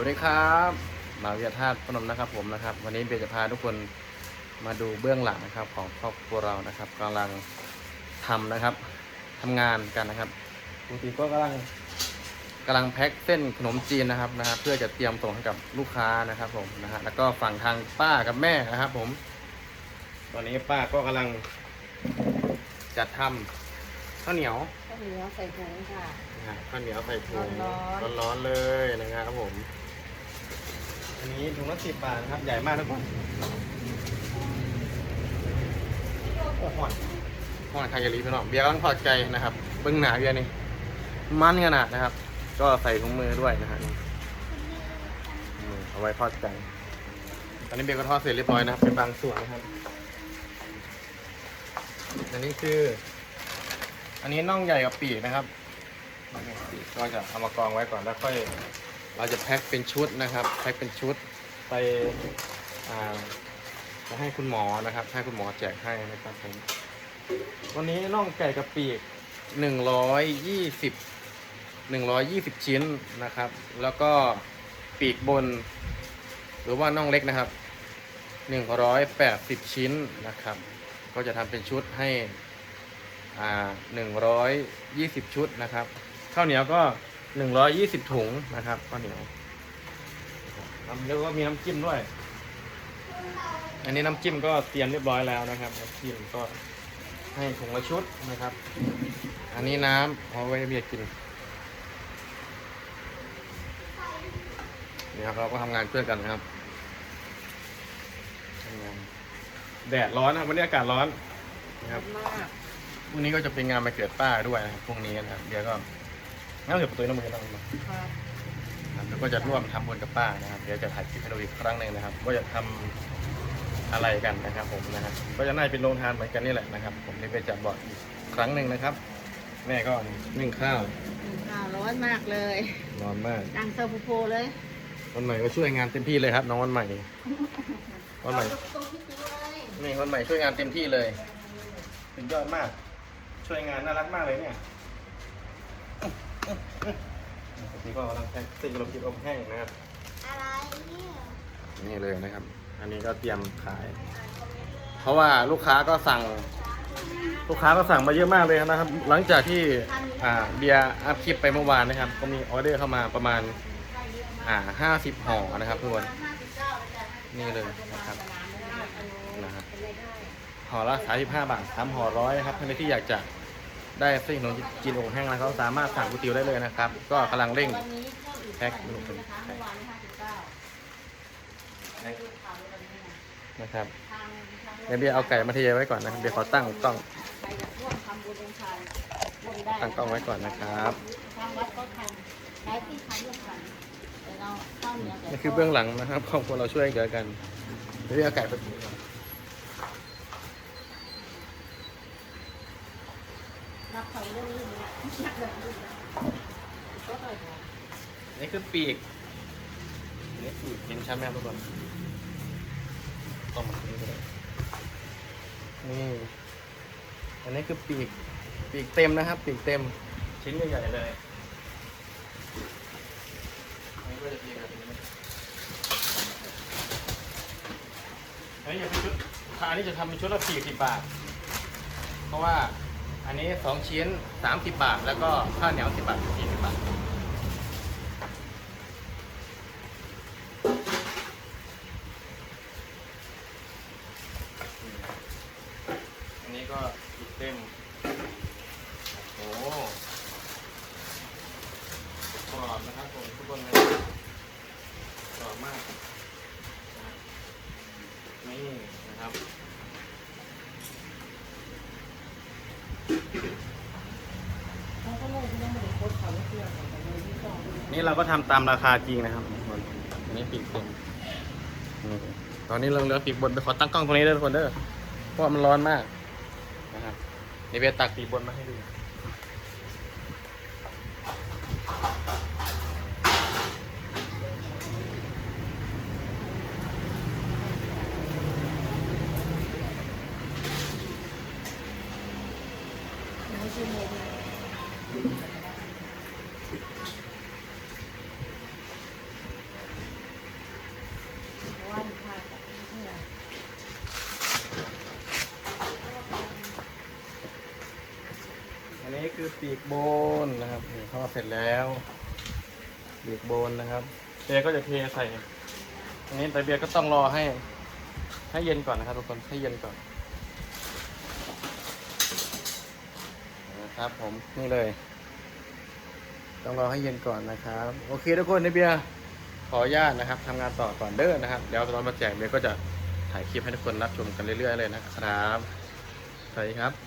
วัสดีครับมาวิทยาธาตุพนมนะครับผมนะครับ วันนี้เบยจะพาทุกคนมาดูเบื้องหลังนะครับของครอบครัวเรานะครับกำลังทำนะครับทำงานกันนะครับปกติก็กำลังกำลังแพ็คเส้นขนมจีนนะครับนะฮะเพื่อจะเตรียมส่งให้กับลูกค้านะครับผมนะฮะแล้วก็ฝั่งทางป้ากับแม่นะครับ ผม ตอนนี้ป้าก็กำลังจัดทำข้าวเหนียวข้าวเหนียวใส่ถุงค่ะนะฮะข้าวเหนียวใส่ถุงร้อนร้อนๆเลยนะครับผม อันนี้ถุงละสิบบาทครับ ใหญ่มากทุกคนโอ้หอนหอนใครจะรีพี่น้องเบียร์กำลังพอใจนะครับเบิ้งหนาเบียร์นี่มันขนาดนะครับ ก็ใส่ถุงมือด้วยนะฮะนี่อืมเอาไว้ทอดใจตอนนี้เบียร์ก็ทอดเสร็จเรียบร้อยนะครับ เป็นบางส่วนนะครับ อันนี้คือ อันนี้น่องใหญ่กับปีกนะครับก็จะเอามากองไว้ก่อนแล้วค่อย เราจะแพ็คเป็นชุดนะครับ แพ็คเป็นชุดไปจะให้คุณหมอนะครับ ให้คุณหมอแจกให้นะครับผมวันนี้น่องไก่กับปีกหนึ่งร้อยยี่สิบหนึ่งร้อยยี่สิบชิ้นนะครับ แล้วก็ปีกบน หรือว่าน่องเล็กนะครับหนึ่งร้อยแปดสิบชิ้นนะครับ ก็จะทำเป็นชุดให้อ่าหนึ่งร้อยยี่สิบชุดนะครับข้าวเหนียวก็ หนึ่งร้อยยี่สิบถุงนะครับข้าวเหนียวน้ำแล้วก็มีน้ำจิ้มด้วย อันนี้น้ำจิ้มก็เตรียมเรียบร้อยแล้วนะครับน้ำจิ้มก็ให้ถุงละชุดนะครับ อันนี้น้ำเอาไว้ให้เบียร์กินนี่ครับเราก็ทำงานเพื่อนกันนะครับทำงานแดดร้อนนะครับวันนี้อากาศร้อนนะครับมากพรุ่งนี้ก็จะเป็นงานมาเกิดป้าด้วยนะครับพรุ่งนี้นะครับเดี๋ยวก็ งั้นเดี๋ยวประตูน้ำมือต้องมาครับแล้วก็จะร่วมทำบุญกับป้านะครับ เดี๋ยวจะถ่ายคลิปให้ดูอีกครั้งหนึ่งนะครับ ว่าจะทำอะไรกันนะครับผมนะครับก็จะน่าจะเป็นโรงทานเหมือนกันนี่แหละนะครับ ผมได้ไปจัดบอกอีกครั้งหนึ่งนะครับ แม่ก็นึ่งข้าวข้าวร้อนมากเลยนอนมากดังเซอร์โโพเลย วันใหม่ก็ช่วยงานเต็มที่เลยครับ น้องวันใหม่วันใหม่ตัวพี่จิ๋วเลยนี่วันใหม่ช่วยงานเต็มที่เลยสุดยอดมาก ช่วยงานน่ารักมากเลยเนี่ย ปกติก็กำลังแพ็คซึ่งขนมจีบอบแห้งนะครับ อะไรเนี่ยนี่เลยนะครับ อันนี้ก็เตรียมขาย เพราะว่าลูกค้าก็สั่ง ลูกค้าก็สั่งมาเยอะมากเลยนะครับ หลังจากที่อ่าเบียร์อัพคลิปไปเมื่อวานนะครับ ก็มีออเดอร์เข้ามาประมาณอ่าห้าสิบห่อนะครับทุกคนนี่เลยนะครับนะฮะห่อละสามสิบห้าบาทสามห่อร้อยนะครับท่านใดที่อยากจะ ได้เส้นขนมจีนอบแห้งนะครับสามารถสั่งก๋วยเตี๋ยวได้เลยนะครับ ก็กำลังเร่ง วันนี้ก็อีกแพ็คหนึ่งนะคะเมื่อวานห้าสิบเก้านะครับเดี๋ยวเบียร์เอาไก่มาเทไว้ก่อนนะครับเบียร์ขอตั้งกล้อง ใครอยากร่วมทำบุญองค์ชายร่วมได้ตั้งกล้องไว้ก่อนนะครับ ทางวัดก็ทำหลายที่ทำร่วมกันแต่เราข้าวเหนียวแต่นี่คือเบื้องหลังนะครับครอบครัวเราช่วยเหลือกันเดี๋ยวเบียร์เอาไก่ไปตุ๋นก่อน นับเขาเรื่องนี้นะนับแบบนี้นะก็ต่อยหัวนี่คือปีกนี่ปีกเห็นชัดไหมทุกคนต้องมาตรงนี้เลยนี่อันนี้คือปีกปีกเต็มนะครับ ปีกเต็มชิ้นใหญ่ๆเลยอันนี้ก็จะปีแบบนี้อันนี้จะเป็นชุดอันนี้จะทำเป็นชุดละสี่สิบบาท เพราะว่า อันนี้สองชิ้นสามสิบบาท แล้วก็ข้าวเหนียวสิบบาทสิบบาท อันนี้ก็อีกเต็มโอ้โหกรอบนะครับผมทุกคนเลยกรอบมาก นี่นะครับ เขาก็เลยที่ต้องมาเด็กโคตรเขาเพื่อ นี่เราก็ทำตามราคาจริงนะครับนอันนี้ปีกเต็มนี่ตอนนี้เราเหลือปีกบนไปขอตั้งกล้องตรงนี้เด้อทุกคนเด้อเพราะมันร้อนมากนะครับนี่เบียตักปีกบนมาให้ดู ไม่ใช่โมง อั นนี้คือปีกโบนนะครับนี่ทอดเสร็จแล้ว ปีกโบนนะครับเบียก็จะเทใส่อันนี้แต่เบียก็ต้องรอให้ให้เย็นก่อนนะครับทุกคนให้เย็นก่อนนะครับผมนี่เลย ต้องรอให้เย็นก่อนนะครับ โอเคทุกคนในเบียร์ขออนุญาตนะครับทำงานต่อก่อนเด้อนะครับ เดี๋ยวตอนมาแจกเบียร์ก็จะถ่ายคลิปให้ทุกคนรับชมกันเรื่อยๆเลยนะครับสวัสดีครับ